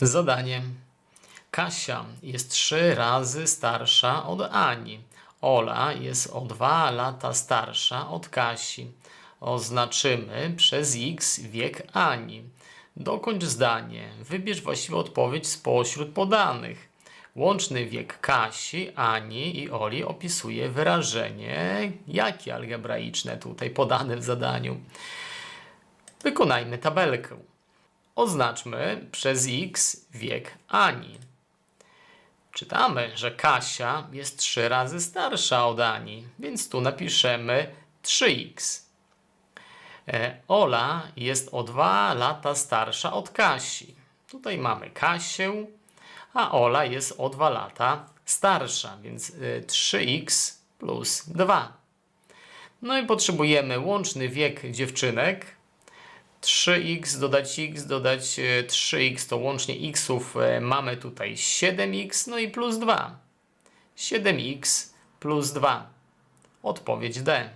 Zadanie. Kasia jest trzy razy starsza od Ani. Ola jest o dwa lata starsza od Kasi. Oznaczymy przez x wiek Ani. Dokończ zdanie. Wybierz właściwą odpowiedź spośród podanych. Łączny wiek Kasi, Ani i Oli opisuje wyrażenie, jakie algebraiczne tutaj podane w zadaniu. Wykonajmy tabelkę. Oznaczmy przez x wiek Ani. Czytamy, że Kasia jest 3 razy starsza od Ani, więc tu napiszemy 3x. E, Ola jest o 2 lata starsza od Kasi. Tutaj mamy Kasię, a Ola jest o 2 lata starsza, więc e, 3x plus 2. No i potrzebujemy łączny wiek dziewczynek, 3x dodać x dodać e, 3x to łącznie xów e, mamy tutaj 7x no i plus 2. 7x plus 2. Odpowiedź D.